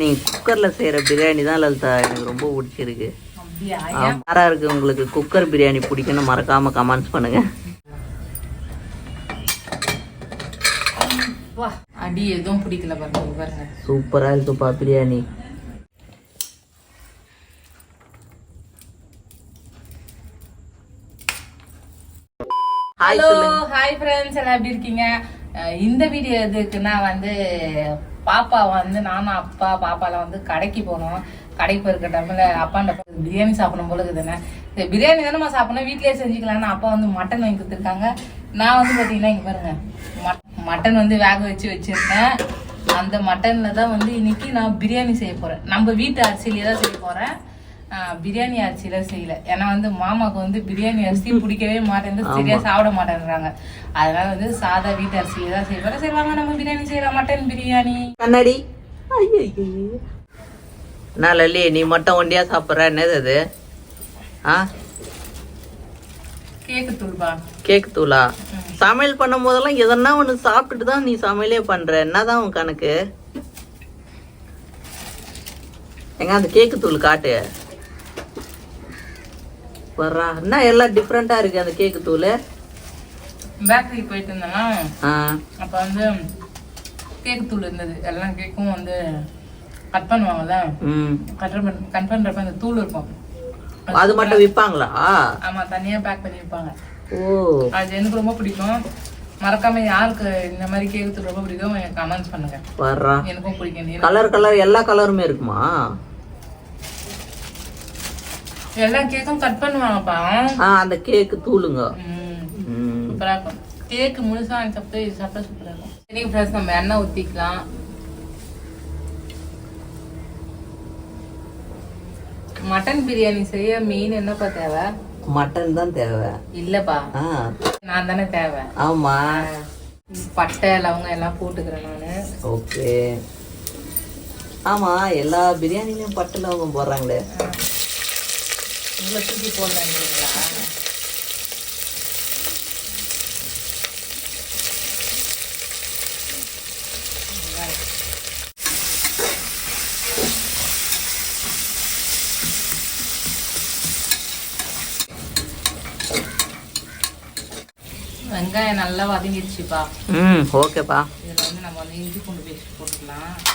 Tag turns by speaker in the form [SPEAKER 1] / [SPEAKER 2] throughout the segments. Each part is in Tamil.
[SPEAKER 1] நீ குக்கர்ல செய்யற பிரியாணி தான் லலிதா. எனக்கு ரொம்ப பிடிச்சிருக்கு.
[SPEAKER 2] அப்படியா?
[SPEAKER 1] யாரா இருக்கு உங்களுக்கு குக்கர் பிரியாணி பிடிக்குன்னு மறக்காம கமெண்ட்ஸ் பண்ணுங்க.
[SPEAKER 2] வா. அடி எதுவும் பிடிக்கல பாருங்க
[SPEAKER 1] சூப்பரா இருக்குப்பா biryani. Hi
[SPEAKER 2] hello hi friends எல்லாம் எப்படி இருக்கீங்க? இந்த வீடியோ எதுக்குன்னா வந்து பாப்பா வந்து நானும் அப்பா பாப்பாலாம் வந்து கடைக்கு போனோம். கடைக்கு போயிருக்க டைம்ல அப்பாண்ட பிரியாணி சாப்பிடும் போல தானே பிரியாணி தானே சாப்பிடணும் வீட்லயே செஞ்சுக்கலாம்னு அப்பா வந்து மட்டன் வாங்கி கொடுத்துருக்காங்க. நான் வந்து பாத்தீங்கன்னா இங்க பாருங்க மட்டன் வந்து வேக வச்சு வச்சிருக்கேன். அந்த மட்டன்ல தான் வந்து இன்னைக்கு நான் பிரியாணி செய்ய போறேன். நம்ம வீட்டு அரிசியிலே தான் செய்ய போறேன். பிரியாணி அரிசியில செய்யல. ஏன்னா வந்து மாமாக்கு வந்து பிரியாணி அரிசி பிடிக்கவே மாட்டேங்குது சரியா சாப்பிட மாட்டேன்றாங்க. அதனால வந்து சாதா வீட்டு அரிசியில தான் செய்வாங்க சரி வாங்க நம்ம பிரியாணி செய்யலாம் மட்டன் பிரியாணி.
[SPEAKER 1] கண்ணாடி. என்ன லல்லி நீ மட்டும் ஒண்டியா சாப்பிட்ற? என்னது அது? ஆ?
[SPEAKER 2] கேக்கு தூள்பா
[SPEAKER 1] கேக் தூளா? சமையல் பண்ணும் போதெல்லாம் எதனா ஒன்று சாப்பிட்டுட்டு தான் நீ சமையலே பண்ற. என்னதான் உன் கணக்கு? எங்க அந்த கேக்கு தூள் காட்டு. வர்றா. என்ன எல்லாம் டிஃப்ரெண்டா இருக்கு அந்த கேக்கு தூள்?
[SPEAKER 2] பேக்கரி போயிட்டு இருந்தேன்னா அப்ப வந்து கேக்கு தூள் இருந்தது. எல்லாம் கேக்கும் வந்து கட் பண்ணுவாங்கல்ல?
[SPEAKER 1] ம்.
[SPEAKER 2] கட் பண்ண கட் பண்றப்ப அந்த தூள் இருக்கும்.
[SPEAKER 1] அது மட்டும் விற்பாங்களா
[SPEAKER 2] ஆமா தனியா பேக் பண்ணி வைப்பாங்க.
[SPEAKER 1] ஓ.
[SPEAKER 2] அது எனக்கு ரொம்ப பிடிக்கும். மறக்காம யாருக்கு இந்த மாதிரி கேக்கு தூள் ரொம்ப பிடிக்கும் கமெண்ட்ஸ் பண்ணுங்க. எனக்கும் பிடிக்கும்.
[SPEAKER 1] கலர் கலர் எல்லா கலருமே இருக்குமா?
[SPEAKER 2] எல்லா கேக்கும் கட் பண்ணுவாங்கப்பா
[SPEAKER 1] ஆ அந்த கேக்கு தூளுங்க.
[SPEAKER 2] சூப்பரா இருக்கும். கேக்கு முழுசா சாப்பிட்டு இது சாப்பிட்டா சூப்பரா இருக்கும். சரி ஃப்ரெண்ட்ஸ் நம்ம எண்ணெய் ஊத்திக்கலாம். மட்டன் பிரியாணி செய்ய மெயின் என்னப்பா தேவை?
[SPEAKER 1] மட்டன் தான் தேவை.
[SPEAKER 2] இல்லப்பா. நான் தானே தேவை.
[SPEAKER 1] ஆமா.
[SPEAKER 2] பட்டை லவங்கம் எல்லாம் போட்டுக்கிறேன் நானு.
[SPEAKER 1] ஓகே. ஆமா எல்லா பிரியாணிலையும் பட்டு லவங்கம் போடுறாங்களே.
[SPEAKER 2] உங்களை தூக்கி போடலான்றீங்களா வெங்காயம் நல்லா வதங்கிடுச்சுப்பா.
[SPEAKER 1] ம் ஓகேப்பா.
[SPEAKER 2] இதில் வந்து நம்ம வந்து இஞ்சி பூண்டு பேஸ்ட் போட்டுக்கலாம்
[SPEAKER 1] பார்த்து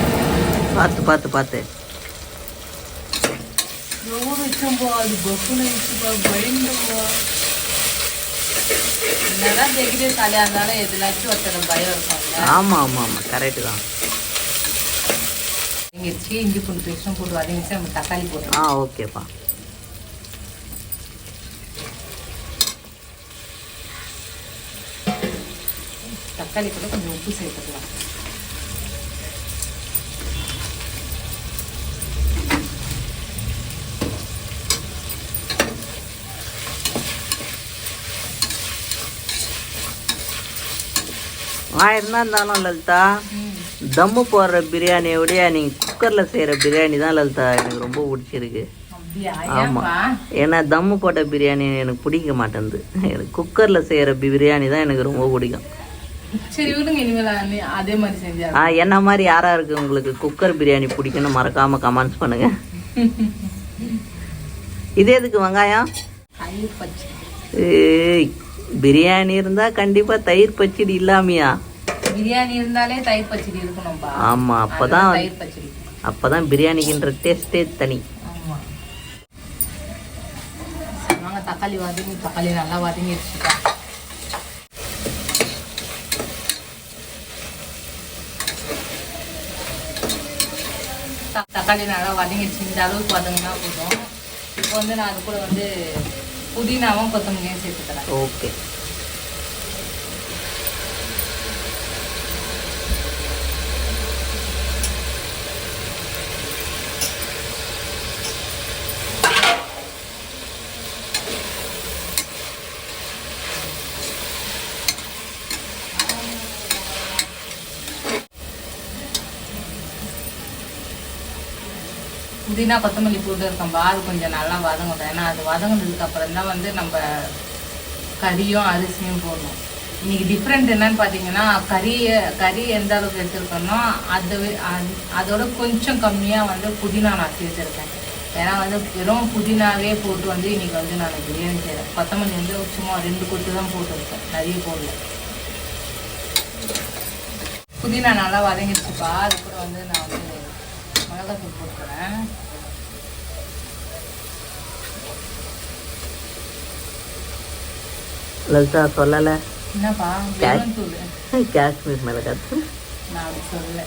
[SPEAKER 1] பார்த்து பார்த்து
[SPEAKER 2] எவ்வளோ வச்சோம்போ அது பஃபுன்னு வச்சுப்பா பயந்துப்பா என்னதான் தெகிரி காலியாக இருந்தாலும் எதுலாச்சும் ஒருத்தர் பயம் இருக்கும்ல
[SPEAKER 1] ஆமா ஆமா ஆமா. கரெக்டு தான்.
[SPEAKER 2] வதங்கிடுச்சு இஞ்சி பூண்டு பேஸ்ட்டும் போட்டு வதங்கிச்சு நம்ம தக்காளி போட்டோம்
[SPEAKER 1] ஆ ஓகேப்பா.
[SPEAKER 2] தக்காளி கூட கொஞ்சம் உப்பு சேர்த்துக்கலாம்.
[SPEAKER 1] ஆயிரம் தான் இருந்தாலும் லலிதா? தம்மு போடுற பிரியாணியை விட நீங்க குக்கர்ல செய்யற பிரியாணி தான் லலிதா எனக்கு ரொம்ப பிடிச்சிருக்கு.
[SPEAKER 2] அப்படியா?
[SPEAKER 1] ஆமா.
[SPEAKER 2] ஏன்பா
[SPEAKER 1] ஏன்னா தம்மு போட்ட பிரியாணி எனக்கு பிடிக்க மாட்டேங்குது எனக்கு குக்கர்ல செய்யற பிரியாணி தான் எனக்கு ரொம்ப பிடிக்கும். ஆ என்ன மாதிரி யாரா இருக்கு உங்களுக்கு குக்கர் பிரியாணி பிடிக்குன்னு மறக்காம கமெண்ட்ஸ் பண்ணுங்க. இது எதுக்கு வெங்காயம்? பிரியாணி இருந்தா கண்டிப்பா தயிர் பச்சடி இல்லாமையா?
[SPEAKER 2] பிரியாணி இருந்தாலே தயிர் பச்சடி இருக்கணும்பா.
[SPEAKER 1] ஆமா அப்பதான்
[SPEAKER 2] தயிர் பச்சடி.
[SPEAKER 1] அப்பதான் பிரியாணிக்குன்ற டேஸ்டே தனி.
[SPEAKER 2] ஆமா. வாங்க தக்காளி வதங்கி தக்காளி நல்லா வதங்கிடுச்சுப்பா த- தக்காளி நல்லா வதங்கிடுச்சு இந்த அளவுக்கு வதங்கினா போதும். இப்போ வந்து நான் அது கூட வந்து புதினாவும் கொத்தமல்லியும் சேர்த்துக்கிறேன்
[SPEAKER 1] ஓகே
[SPEAKER 2] புதினா கொத்தமல்லி போட்டு இருக்கோம்பா அது கொஞ்சம் நல்லா வதங்கட்டும். ஏன்னா அது வதங்கினதுக்கு அப்புறம் தான் வந்து நம்ம கறியும் அரிசியும் போடணும். இன்றைக்கி டிஃப்ரெண்ட் என்னன்னு பார்த்தீங்கன்னா கறியை கறி எந்த அளவுக்கு எடுத்துருக்கோனோ அதை அது- அதோட கொஞ்சம் கம்மியாக வந்து புதினா நான் சேர்த்துருக்கேன் ஏன்னா வந்து வெறும் புதினாவே போட்டு வந்து இன்றைக்கி வந்து நான் பிரியாணி செய்கிறேன் கொத்தமல்லி வந்து சும்மா ரெண்டு கொத்து தான் போட்டுருக்கேன். நிறைய போடல. புதினா நல்லா வதங்கிடுச்சுப்பா. அதுக்கப்புறம் வந்து நான் மிளகாத்தூள் போட்டுக்கிறேன்.
[SPEAKER 1] லலிதா சொல்லலை.
[SPEAKER 2] என்னப்பா?
[SPEAKER 1] காஷ்மீர் மிளகாத்து
[SPEAKER 2] நான் சொல்லல.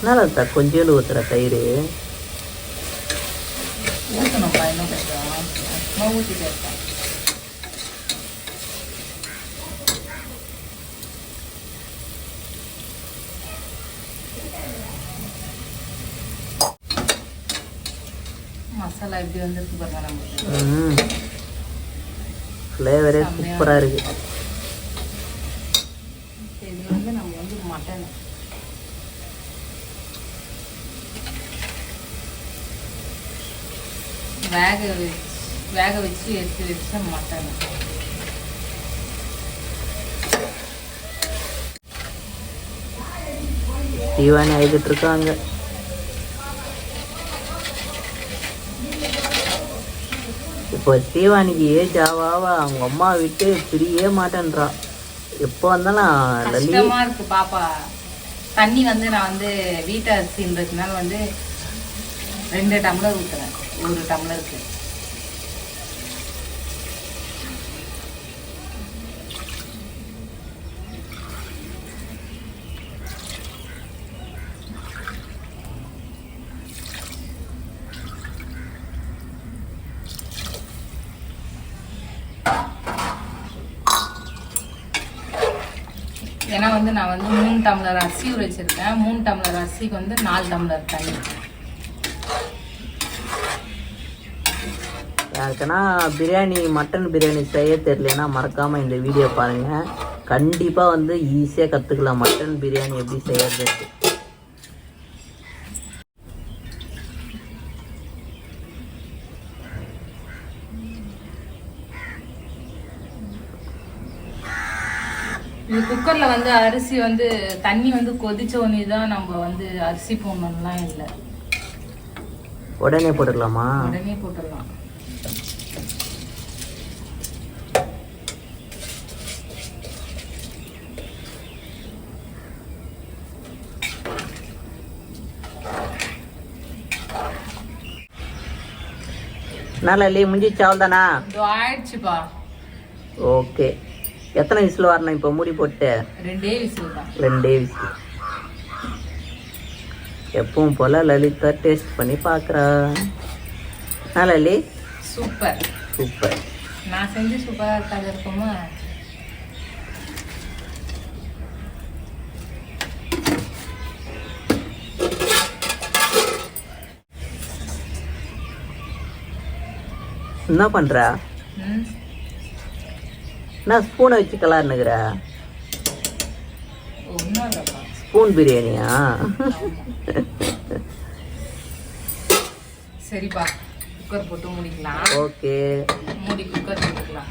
[SPEAKER 1] என்ன லலிதா கொஞ்சோண்டு ஊற்றுற தயிர்
[SPEAKER 2] ஊற்றணும்ப்பா இன்னும் கொஞ்சம் சும்மா ஊற்றிட்டே இருக்கேன் மசாலா எப்படி வந்துருக்கு பாருங்க
[SPEAKER 1] ஃப்ளேவரே சூப்பராக இருக்குது
[SPEAKER 2] இது வந்து நம்ம வந்து மட்டன் வேக வச்சு வேக வச்சு எடுத்து வச்ச மட்டன்.
[SPEAKER 1] தீவானி ஆகிட்டு இருக்காங்க. இப்போ ஸ்ரீவாணிக்கு ஏஜ் ஆவாவா? அவங்க அம்மா விட்டு பிரியவே மாட்டேன்றா. எப்போ வந்தாலும்
[SPEAKER 2] கஷ்டமா இருக்கு பாப்பா. தண்ணி வந்து நான் வந்து வீட்டு அரிசின்றதுனால வந்து ரெண்டு டம்ளர் ஊற்றுறேன் ஒரு டம்ளருக்கு ஏன்னா வந்து நான் வந்து மூணு டம்ளர் அரிசி வச்சுருக்கேன் வச்சிருக்கேன் மூணு டம்ளர் அரிசிக்கு வந்து நாலு டம்ளர் தண்ணி
[SPEAKER 1] யாருக்குன்னா பிரியாணி மட்டன் பிரியாணி செய்ய தெரியலனா மறக்காமல் இந்த வீடியோ பாருங்கள் கண்டிப்பாக வந்து ஈஸியாக கற்றுக்கலாம் மட்டன் பிரியாணி எப்படி செய்யறது?
[SPEAKER 2] இது குக்கர்ல வந்து அரிசி வந்து தண்ணி வந்து கொதிச்ச உடனே தான் நம்ம வந்து அரிசி போடணும்லாம் இல்லை.
[SPEAKER 1] உடனே போட்டுக்கலாமா?
[SPEAKER 2] உடனே போட்டுடலாம்.
[SPEAKER 1] என்ன லலி முடிஞ்சிச்சு தானா
[SPEAKER 2] இதோ ஆயிடுச்சுப்பா.
[SPEAKER 1] ஓகே. எத்தனை விசில் வரணும் இப்போ? மூடி போட்டு.
[SPEAKER 2] ரெண்டே விசில் தான்.
[SPEAKER 1] ரெண்டே விசில். எப்பவும் போல லலிதா டேஸ்ட் பண்ணி பார்க்குறா என்ன லலி
[SPEAKER 2] சூப்பர்.
[SPEAKER 1] சூப்பர்.
[SPEAKER 2] நான் செஞ்சு சூப்பரா இருக்காது இருக்குமா
[SPEAKER 1] என்ன பண்ணுற என்ன ஸ்பூனை வச்சு கலாருனுக்குற ஸ்பூன் பிரியாணியா?
[SPEAKER 2] சரிப்பா குக்கர் போட்டு முடிக்கலாம்.
[SPEAKER 1] ஓகே.
[SPEAKER 2] மூடி குக்கர் போட்டுக்கலாம்.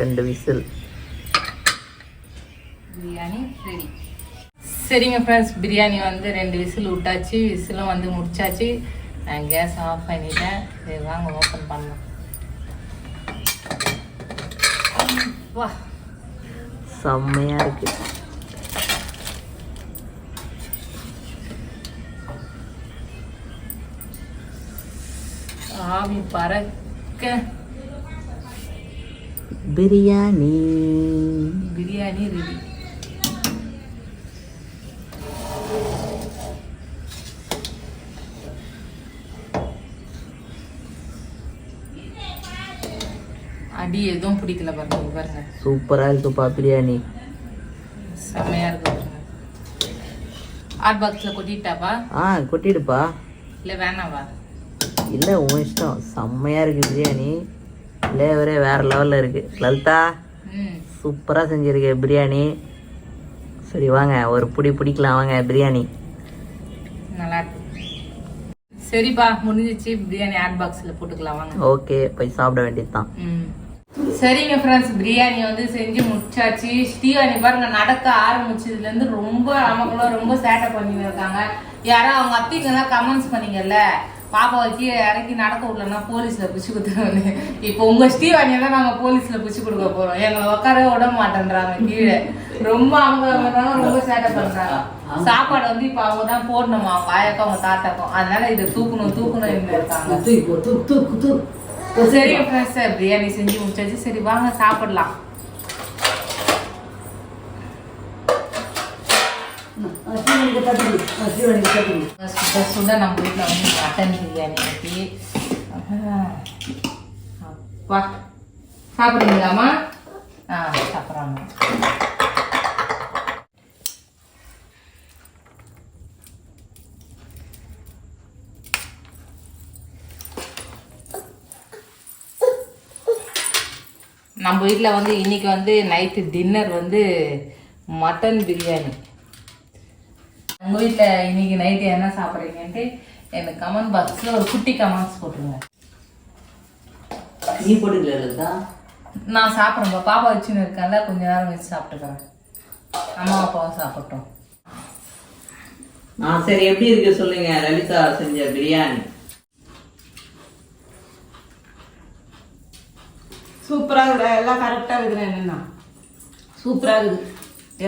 [SPEAKER 1] ரெண்டு விசில்.
[SPEAKER 2] பிரியாணி ரெடி சரிங்க ஃப்ரெண்ட்ஸ் பிரியாணி வந்து ரெண்டு விசில் விட்டாச்சு விசிலும் வந்து முடிச்சாச்சு. நான் கேஸ் ஆஃப் பண்ணிட்டேன். சரி வாங்க ஓப்பன் பண்ணலாம் வா.
[SPEAKER 1] செம்மையா இருக்கு.
[SPEAKER 2] ஆவி பறக்க.
[SPEAKER 1] பிரியாணி.
[SPEAKER 2] பிரியாணி ரெடி அடி எதுவும் பிடிக்கல பாருங்க பாருங்க
[SPEAKER 1] சூப்பரா இருக்குப்பா பிரியாணி.
[SPEAKER 2] செம்மையா இருக்கு பாருங்க. ஹாட் பாக்ஸ்ல கொட்டிட்டாப்பா
[SPEAKER 1] ஆ கொட்டிடுப்பா.
[SPEAKER 2] இல்ல வேணாவா?
[SPEAKER 1] இல்லை உன் இஷ்டம். செம்மையா இருக்கு பிரியாணி. ஃப்ளேவரே வேற லெவல்ல இருக்கு. லலிதா
[SPEAKER 2] ம்.
[SPEAKER 1] சூப்பரா செஞ்சிருக்க பிரியாணி. சரி வாங்க. ஒரு புடி பிடிக்கலாம். வாங்க பிரியாணி.
[SPEAKER 2] நல்லா இருக்கு. சரிப்பா முடிஞ்சிச்சு. பிரியாணி ஹாட் பாக்ஸ்ல போட்டுக்கலாம். வாங்க.
[SPEAKER 1] ஓகே போய் சாப்பிட வேண்டியதுதான்.
[SPEAKER 2] சரிங்க ஃப்ரெண்ட்ஸ் பிரியாணி வந்து செஞ்சு முடிச்சாச்சு. ஸ்டீவாணி பாருங்க நடக்க ஆரம்பிச்சதுல இருந்து ரொம்ப நமக்குள்ள ரொம்ப சேட்டை பண்ணிட்டு இருக்காங்க. யாரோ அவங்க அத்திங்கெல்லாம் கமெண்ட்ஸ் பண்ணீங்கல்ல? பாப்பா வச்சு இறக்கி நடக்க விடலன்னா போலீஸ்ல பிடிச்சி கொடுத்துருவாங்க இப்போ உங்க ஸ்ரீவாணியை தான் நாங்க போலீஸ்ல பிடிச்சி கொடுக்க போறோம். எங்களை உட்காரவே விட மாட்டேன்றாங்க கீழே. ரொம்ப அவங்க அவங்க ரொம்ப சேட்டை பண்றாங்க. சாப்பாடு வந்து இப்ப அவங்க தான் போடணுமா? அவங்க ஆயாக்கும் அவங்க தாத்தாக்கும். அதனால இதை தூக்கணும் தூக்கணும் இருக்காங்க. சரி ஃப்ரெண்ட்ஸ் பிரியாணி செஞ்சு முடிச்சாச்சு? சரி வாங்க சாப்பிடலாம். சுட சுட நம்ம வீட்டில் வந்து மட்டன் பிரியாணி வச்சு அப்பா சாப்பிடுறீங்களாம்மா? ஆ சாப்பிட்றாங்க. நம்ம வீட்டில் வந்து இன்னைக்கு வந்து நைட்டு டின்னர் வந்து மட்டன் பிரியாணி உங்கள் வீட்டில் இன்னைக்கு நைட்டு என்ன சாப்பிட்றீங்கன்ட்டு எனக்கு கமெண்ட் பாக்ஸில் ஒரு குட்டி கமெண்ட்ஸ் போட்டுருங்க.
[SPEAKER 1] நீ போட்டுக்கல
[SPEAKER 2] நான் சாப்பிட்றேன். பாப்பா வச்சுன்னு இருக்கேன்ல கொஞ்ச நேரம் வச்சு சாப்பிட்டுக்கிறேன். அம்மா அப்பாவும் சாப்பிட்டோம்.
[SPEAKER 1] ஆ சரி எப்படி இருக்கு சொல்லுங்க. லலிதா செஞ்ச பிரியாணி
[SPEAKER 3] சூப்பராக இருக்குது எல்லாம் கரெக்டாக இருக்குது என்னென்னா. சூப்பராக இருக்குது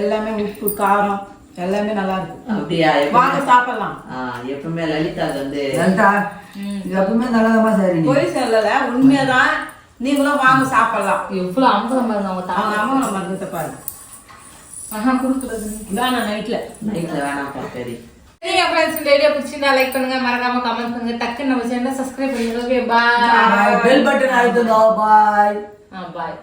[SPEAKER 3] எல்லாமே உப்பு காரம் எல்லாமே நல்லா இருக்கு.
[SPEAKER 1] அப்படியா?
[SPEAKER 3] வாங்க சாப்பிடலாம்.
[SPEAKER 1] எப்பவுமே லலிதாக்கு வந்து
[SPEAKER 4] லலிதா எப்பவுமே நல்லதமா சரி
[SPEAKER 3] பொய் சொல்லலை. உண்மையாதான். நீங்களும் வாங்க சாப்பிடலாம்.
[SPEAKER 2] எவ்வளோ அம்பலம் பாருங்க அவங்க
[SPEAKER 3] அம்மா நம்ம இருக்க பாருங்க.
[SPEAKER 2] ஆஹா கொடுக்குறது
[SPEAKER 3] இதான் நைட்டில்
[SPEAKER 1] நைட்ல வேணாம்ப்பா. சரி.
[SPEAKER 2] சரிங்க ஃப்ரெண்ட்ஸ் இந்த வீடியோ பிடிச்சிருந்தா லைக் பண்ணுங்க. மறக்காம கமெண்ட் பண்ணுங்க. டக்குன்னு நம்ம சேனலை சப்ஸ்கிரைப் பண்ணுங்க ஓகே பாய்
[SPEAKER 4] பெல் பட்டன் அழுத்துங்க. பாய்
[SPEAKER 2] பாய்